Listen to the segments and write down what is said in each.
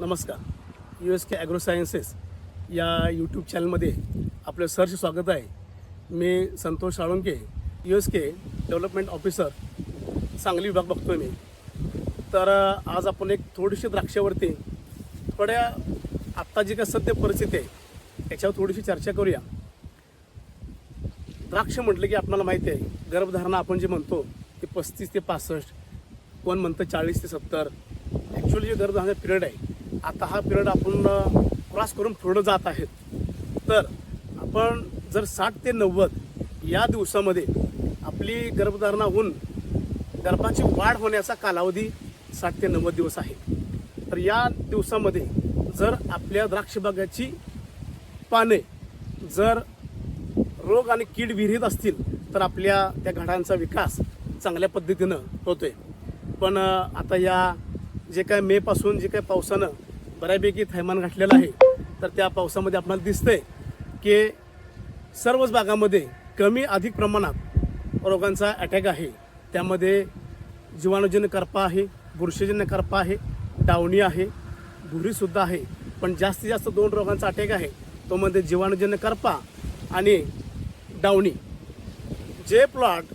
नमस्कार. U S K agro sciences या YouTube चॅनलमध्ये आपलं सहर्ष स्वागत आहे. मी Santosh Salunke U S K development officer Sangli विभाग बघतोय मी. तर आज आपण एक थोडीशी द्राक्षावरती थोड्या आत्ता जी काय सध्या परिस्थिती आहे याच्यावर थोडीशी चर्चा करूया. द्राक्ष म्हटलं की आपल्याला माहिती आहे गर्भधारणा आपण जे म्हणतो ते पस्तीस ते पासष्ट कोण म्हणतं चाळीस ते सत्तर. ॲक्च्युली जे गर्भधारणा पिरियड आहे आता हा पिरियड आपण क्रॉस करून पूर्ण जात आहेत. तर आपण जर साठ ते नव्वद या दिवसामध्ये आपली गर्भधारणा होऊन गर्भाची वाढ होण्याचा कालावधी साठ ते नव्वद दिवस आहे. तर या दिवसामध्ये जर आपल्या द्राक्षबागाची पाने जर रोग आणि कीड विरहित असतील तर आपल्या त्या घडांचा विकास चांगल्या पद्धतीनं होतोय. पण आता या जे काय मेपासून जे काय पावसानं बऱ्यापैकी थैमान घातलेलं आहे. तर त्या पावसामध्ये आपल्याला दिसतंय की सर्वच भागामध्ये कमी अधिक प्रमाणात रोगांचा अटॅक आहे. त्यामध्ये जीवाणूजन्य करपा आहे बुरशीजन्य करपा आहे डावणी आहे भुरीसुद्धा आहे. पण जास्तीत जास्त दोन रोगांचा अटॅक आहे तो म्हणजे जीवाणूजन्य करपा आणि डावणी. जे प्लॉट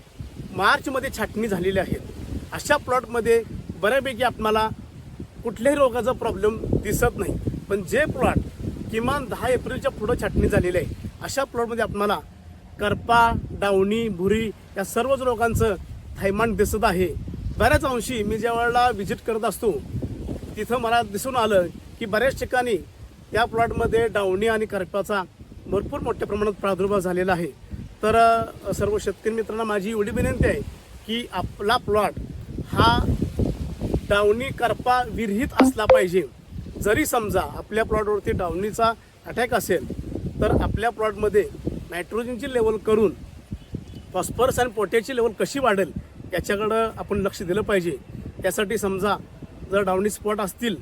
मार्चमध्ये छाटणी झालेले आहेत अशा प्लॉटमध्ये बऱ्यापैकी आपणाला कुठल्याही रोगाचा प्रॉब्लेम दिसत नाही. पण जे प्लॉट किमान दहा एप्रिलच्या पुढं छाटणी झालेली आहे अशा प्लॉटमध्ये आपणाला करपा डावणी भुरी या सर्वच रोगांचं थैमान दिसत आहे. बऱ्याच अंशी मी ज्या वेळेला व्हिजिट करत असतो तिथं मला दिसून आलं की बऱ्याच ठिकाणी त्या प्लॉटमध्ये डावणी आणि करपाचा भरपूर मोठ्या प्रमाणात प्रादुर्भाव झालेला आहे. तर सर्व शेतकरी मित्रांना माझी एवढी विनंती आहे की आपला प्लॉट हा डावणी करपा विरहित असला पाहिजे. जरी समजा आपल्या प्लॉटवरती डावणीचा अटॅक असेल तर आपल्या प्लॉटमध्ये नायट्रोजनची लेवल करून फॉस्फरस आणि पोटॅशची लेवल कशी वाढेल याच्याकडं आपण लक्ष दिलं पाहिजे. त्यासाठी समजा जर डावणी स्पॉट असतील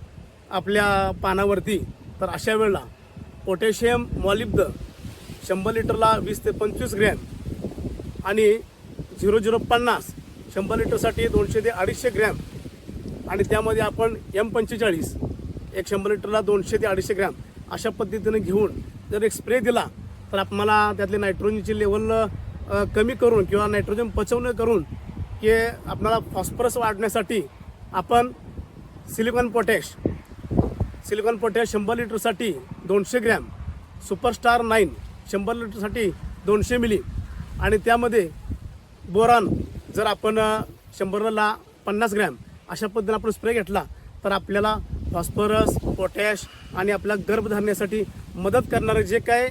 आपल्या पानावरती तर अशा वेळेला पोटॅशियम मॉलिब्द शंभर लिटरला वीस ते पंचवीस ग्रॅम आणि झिरो झिरो पन्नास शंभर लिटरसाठी दोनशे ते अडीचशे ग्रॅम आणि त्यामध्ये आपण एम पंचेचाळीस एक शंभर लिटरला दोनशे ते अडीचशे ग्रॅम अशा पद्धतीने घेऊन जर एक स्प्रे दिला तर आपल्याला त्यातले नायट्रोजनची लेवल कमी करून किंवा नायट्रोजन पचवणं करून की आपल्याला फॉस्फरस वाढण्यासाठी आपण सिलिकॉन पोटॅश सिलिकॉन पोटॅश शंभर लिटरसाठी दोनशे ग्रॅम सुपरस्टार नाईन शंभर लिटरसाठी दोनशे मिली आणि त्यामध्ये बोरॉन जर आपण शंभरला पन्नास ग्रॅम अशा पद्धतीने आपण स्प्रे घेतला तर आपल्याला फॉस्फरस पोटॅश आणि आपल्या गर्भधारणेसाठी मदत करणारे जे काय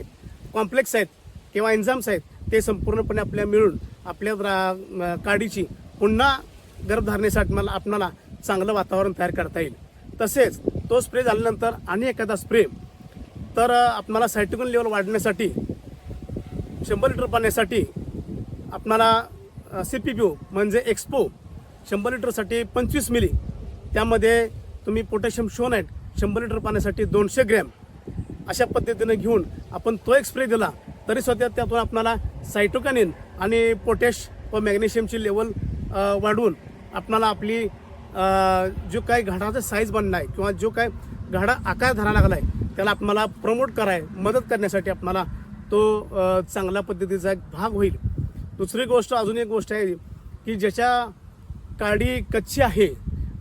कॉम्प्लेक्स आहेत किंवा एन्झाम्स आहेत ते संपूर्णपणे आपल्याला मिळून आपल्या काडीची पुन्हा गर्भधारणेसाठी मला आपणाला चांगलं वातावरण तयार करता येईल. तसेच तो स्प्रे झाल्यानंतर आणि एखादा स्प्रे तर आपणाला सायटोकन लेवल वाढण्यासाठी शंभर लिटर पाण्यासाठी आपणाला सी पी पी ओ म्हणजे एक्सपो शंभर लिटरसाठी पंचवीस मिली. त्यामध्ये तुम्ही पोटॅशियम शोनाईट शंभर लिटर पाण्यासाठी दोनशे ग्रॅम अशा पद्धतीने घेऊन आपण तो एक स्प्रे दिला तरी स्वतः त्यातून आपणाला सायटोकॅनिन आणि पोटॅश व मॅग्नेशियमची लेवल वाढवून आपणाला आपली जो काही घडाचा साईज बनला आहे किंवा जो काय घडा आकार धरायला लागला आहे त्याला आपणाला प्रमोट कराय मदत करण्यासाठी आपणाला तो चांगल्या पद्धतीचा एक भाग होईल. दुसरी गोष्ट अजून एक गोष्ट आहे की ज्याच्या काडी कच्ची आहे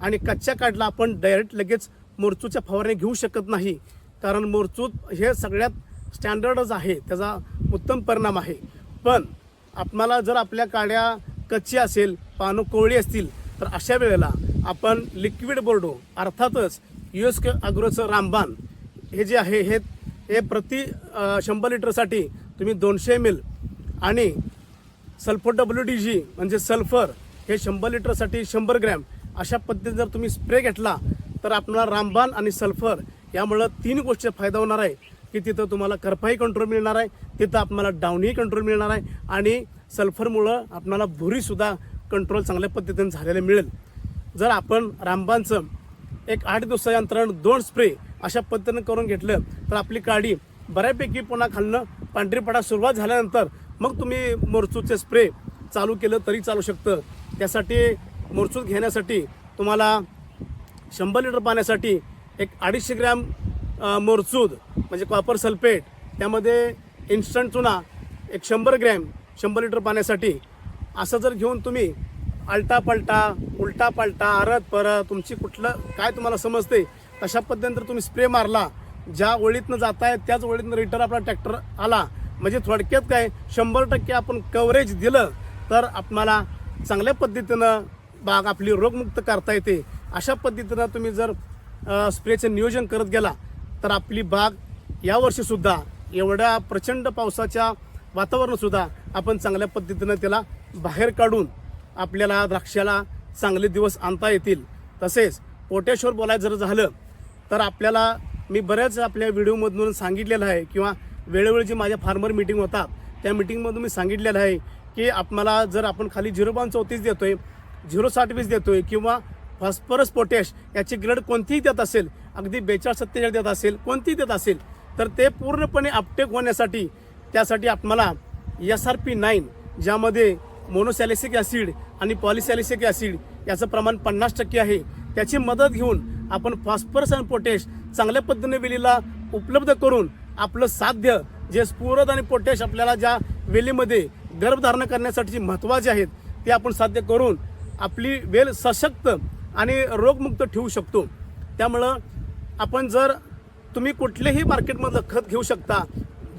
आणि कच्च्या काडला आपण डायरेक्ट लगेच मोरचूच्या फवारणी घेऊ शकत नाही. कारण मोरचूत हे सगळ्यात स्टँडर्डच आहे त्याचा उत्तम परिणाम आहे. पण आपणाला जर आपल्या काड्या कच्ची असेल पानं कोवळी असतील तर अशा वेळेला आपण लिक्विड बोर्डो अर्थातच यू एस के अग्रोचं रामबान हे जे आहे हे हे प्रति शंभर लिटरसाठी तुम्ही दोनशे एम एल आणि सल्फर डब्ल्यू डी जी म्हणजे सल्फर हे शंभर लिटरसाठी शंभर ग्रॅम अशा पद्धतीने जर तुम्ही स्प्रे घेतला तर आपल्याला रामबान आणि सल्फर यामुळं तीन गोष्टी फायदा होणार आहे. की तिथं तुम्हाला करपाही कंट्रोल मिळणार आहे तिथं आपल्याला डाऊनही कंट्रोल मिळणार आहे आणि सल्फरमुळं आपल्याला भुरीसुद्धा कंट्रोल चांगल्या पद्धतीने झालेलं मिळेल. जर आपण रामबानचं एक आठ दिवसाच्या अंतरानं दोन स्प्रे अशा पद्धतीनं करून घेतलं तर आपली काडी बऱ्यापैकी पुन्हा खालनं पांढरीपडा सुरुवात झाल्यानंतर मग तुम्ही मोरचूचे स्प्रे चालू केलं तरी चालू शकतं. त्यासाठी मोरचूत घेण्यासाठी तुम्हाला शंभर लिटर पाण्यासाठी एक अडीचशे ग्रॅम मोर्चूद म्हणजे कॉपर सल्फेट त्यामध्ये इन्स्टंट चुना एक शंभर ग्रॅम शंभर लिटर पाण्यासाठी. असं जर घेऊन तुम्ही आलटा पलटा उलटा पलटा आरत परत तुमची कुठलं काय तुम्हाला समजते तशा पद्धतीने जर तुम्ही स्प्रे मारला ज्या ओळीतनं जाताय त्याच ओळीतनं रिटर्न आपला ट्रॅक्टर आला. म्हणजे थोडक्यात काय शंभर टक्के आपण कव्हरेज दिलं तर आपल्याला चांगल्या पद्धतीनं बाग आपली रोगमुक्त करता येते. अशा पद्धतीनं तुम्ही जर स्प्रेचं नियोजन करत गेला तर आपली बाग यावर्षीसुद्धा एवढ्या प्रचंड पावसाच्या वातावरणसुद्धा आपण चांगल्या पद्धतीनं त्याला बाहेर काढून आपल्याला द्राक्षाला चांगले दिवस आणता येतील. तसेच पोटॅशवर बोलायचं जर झालं तर आपल्याला मी बऱ्याच आपल्या व्हिडिओमधून सांगितलेलं आहे किंवा वेळोवेळी जी माझ्या फार्मर मिटिंग होतात त्या मिटिंगमधून मी सांगितलेलं आहे की आपल्याला जर आपण खाली झिरो बावन चौतीस देतोय झिरो साठ वीस देतोय किंवा फॉस्फरस पोटॅश याची ग्रेड कोणतीही देत असेल अगदी बेचाळीस सत्तेचाळीस देत असेल कोणतीही देत असेल तर ते पूर्णपणे अपटेक होण्यासाठी त्यासाठी आपल्याला एस आर पी नाईन ज्यामध्ये मोनोसॅलिसिक ॲसिड आणि पॉलिसॅलिसिक ॲसिड याचं प्रमाण पन्नास टक्के आहे. त्याची मदत घेऊन आपण फॉस्फरस आणि पोटॅश चांगल्या पद्धतीने वेलीला उपलब्ध करून आपलं साध्य जे स्फुरद आणि पोटॅश आपल्याला ज्या वेलीमध्ये गर्भधारणा करण्यासाठी महत्त्वाचे आहेत ते आपण साध्य करून आपली वेल सशक्त आणि रोगमुक्त ठेवू शकतो. त्यामुळं आपण जर तुम्ही कुठलेही मार्केटमधलं खत घेऊ शकता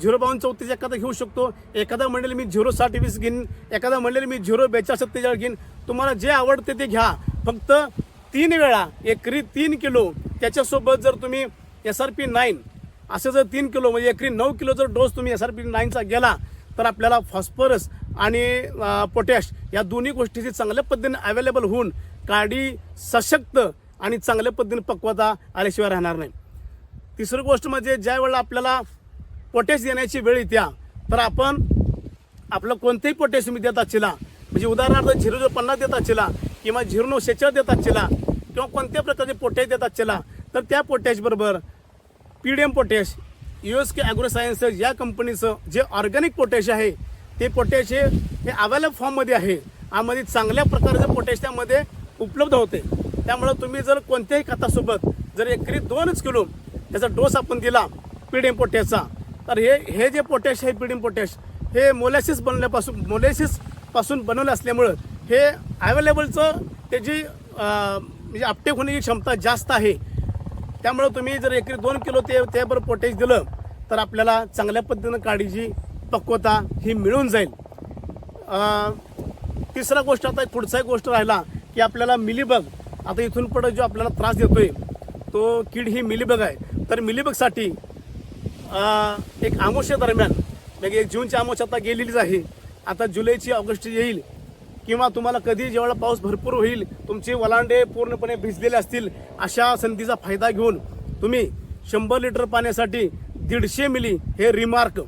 झिरो बावन्न चौतीस एखादा घेऊ शकतो एखादा म्हणेल मी झिरो साठ वीस घेईन एखादा म्हणेल मी झिरो बेचाळीस सत्तेचाळीस घेईन तुम्हाला जे आवडते ते घ्या. फक्त तीन वेळा एकरी तीन किलो त्याच्यासोबत जर तुम्ही एस आर पी नाईन असं जर तीन किलो म्हणजे एकरी नऊ किलो जर डोस तुम्ही एस आर पी नाईनचा गेला तर आपल्याला फॉस्फरस आणि पोटॅश या दोन्ही गोष्टीची चांगल्या पद्धतीने अवेलेबल होऊन काडी सशक्त आणि चांगल्या पद्धतीने पक्वता आल्याशिवाय राहणार नाही. तिसरी गोष्ट म्हणजे ज्या वेळेला आपल्याला पोटॅश देण्याची वेळ येत्या तर आपण आपलं कोणतेही पोटॅश तुम्ही देत असला म्हणजे उदाहरणार्थ झिरो झिरो पन्नास देत असला किंवा झिरो नऊ शेचाळ देत असला किंवा कोणत्या प्रकारचे पोटॅश देत असला तर त्या पोटॅशबरोबर P D M potash U S K agro sciences या कंपनीचं जे ऑर्गॅनिक पोटॅश आहे ते पोटॅश हे हे अवेलेबल फॉर्ममध्ये आहे. आमध्ये चांगल्या प्रकारचं पोटॅश त्यामध्ये उपलब्ध होते. त्यामुळं तुम्ही जर कोणत्याही खतासोबत जर एकरी दोनच किलो त्याचा डोस आपण दिला पी डी एम पोटॅशचा तर हे हे जे पोटॅश आहे पी पोटॅश हे मोलॅसिस बनल्यापासून मोलॅसिसपासून बनवलं असल्यामुळं हे अवेलेबलचं त्याची म्हणजे अपटेक होण्याची क्षमता जास्त आहे त्यामुळं तुम्ही जर एकरी दोन किलो ते त्याबरोबर पोटॅश दिलं तर आपल्याला चांगल्या पद्धतीनं काडीची पक्वता ही मिळून जाईल. तिसरा गोष्ट आता पुढचा एक गोष्ट राहिला की आपल्याला मिलीबग आता इथून पुढे जो आपल्याला त्रास देतोय तो कीड ही मिलीबग आहे. तर मिलीबगसाठी एक आमोशा दरम्यान म्हणजे एक जूनची आमोश आता गेलेलीच आहे. आता जुलैची ऑगस्ट येईल किंवा तुम्हाला कधी जेवढा पाऊस भरपूर होईल तुमचे वलांडे पूर्णपणे भिजलेले असतील अशा संधीचा फायदा घेऊन तुम्ही शंभर लिटर पाण्यासाठी दीडशे मिली हे रिमार्क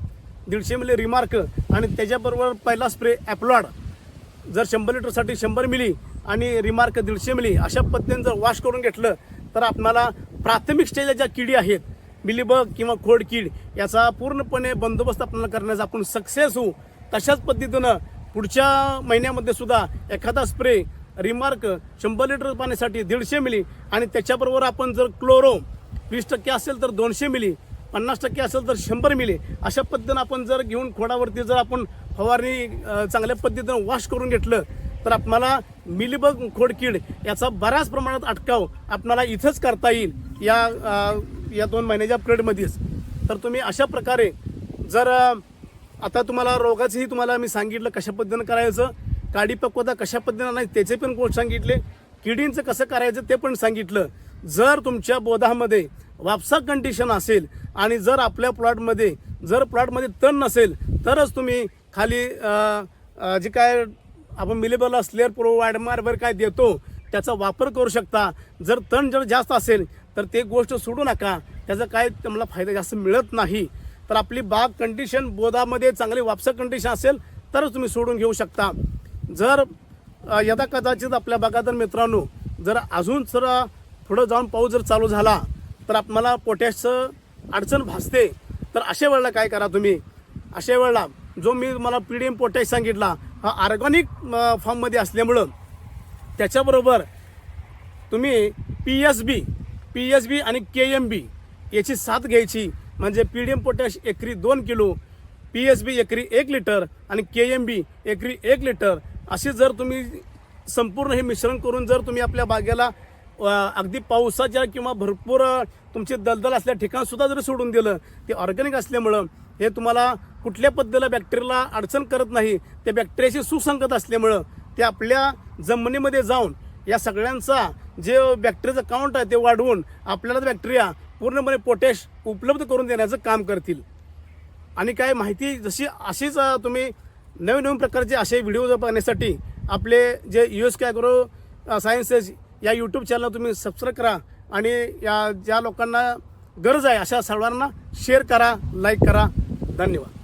दीडशे मिली रिमार्क आणि त्याच्याबरोबर पहिला स्प्रे ॲप्लॉड. जर शंभर लिटरसाठी शंभर मिली आणि रिमार्क दीडशे मिली अशा पद्धतीने जर वॉश करून घेतलं तर आपणाला प्राथमिक स्टेजला ज्या किडी आहेत मिलीबग किंवा खोड किड याचा पूर्णपणे बंदोबस्त आपल्याला करण्याचा आपण सक्सेस होऊ. तशाच पद्धतीनं पुढच्या महिन्यामध्ये सुद्धा एखादा स्प्रे रिमार्क शंभर लिटर पाण्यासाठी दीडशे मिली आणि त्याच्याबरोबर आपण जर क्लोरो वीस टक्के असेल तर दोनशे मिली पन्नास टक्के असेल तर शंभर मिली अशा पद्धतीनं आपण जर घेऊन खोडावरती जर आपण फवारणी चांगल्या पद्धतीनं वॉश करून घेतलं तर आपणाला मिलीबग खोडकीड याचा बऱ्याच प्रमाणात अटकाव आपणाला इथंच करता येईल या या दोन महिन्याच्या पिरियडमध्येच तर तुम्ही अशा प्रकारे जर आता तुम्हाला रोगाचंही तुम्हाला मी सांगितलं कशा पद्धतीनं करायचं काडी पक्वता कशा पद्धतीनं नाही त्याचे पण कोण सांगितले किडींचं कसं करायचं ते पण सांगितलं. जर तुमच्या बोधामध्ये वापसा कंडिशन असेल आणि जर आपल्या प्लॉटमध्ये जर प्लॉटमध्ये तण नसेल तरच तुम्ही खाली जे काय आपण मिलेबल स्लेअर प्रो वाडमार काय देतो त्याचा वापर करू शकता. जर तण जर जास्त असेल तर ते गोष्ट सोडू नका. त्याचा काय तुम्हाला फायदा जास्त मिळत नाही. तर आपली बाग कंडिशन बोधामध्ये चांगली वापसा कंडिशन असेल तरच तुम्ही सोडून घेऊ शकता. जर यदा कदाचित आपल्या बागायतर मित्रांनो जर अजून जर पुढं जाऊन पाऊस जर चालू झाला तर आपल्याला पोटॅशचं अडचण भासते. तर अशा वेळेला काय करा तुम्ही? अशा वेळेला जो मी मला पी डी एम पोटॅश सांगितला हा ऑर्गॅनिक फॉर्ममध्ये असल्यामुळं त्याच्याबरोबर तुम्ही P S B P S B आणि के एम बी याची साथ घ्यायची. म्हणजे पी डी एम पोटॅश एकरी दोन किलो पी एस बी एकरी एक लिटर आणि के एम बी एकरी एक लिटर. असे जर तुम्ही संपूर्ण हे मिश्रण करून जर तुम्ही आपल्या बागेला अगदी पावसाच्या किंवा भरपूर तुमचे दलदल असल्या ठिकाणसुद्धा जर सोडून दिलं ते ऑर्गॅनिक असल्यामुळं हे तुम्हाला कुठल्या पद्धतीला बॅक्टेरियाला अडचण करत नाही त्या बॅक्टेरियाशी सुसंगत असल्यामुळं ते आपल्या जमिनीमध्ये जाऊन या सगळ्यांचा जे बॅक्टेरियाचं काउंट आहे ते वाढवून आपल्याला बॅक्टेरिया पूर्णपणे पोटॅश उपलब्ध करून देण्याचं काम करतील. आणि काय माहिती जशी अशीच तुम्ही नवीन नवीन प्रकारचे असे व्हिडिओ पाहण्यासाठी आपले जे U S K agro sciences या यूट्यूब चॅनल तुम्ही सबस्क्राईब करा आणि या ज्या लोकांना गरज आहे अशा सर्वांना शेअर करा लाईक करा. धन्यवाद.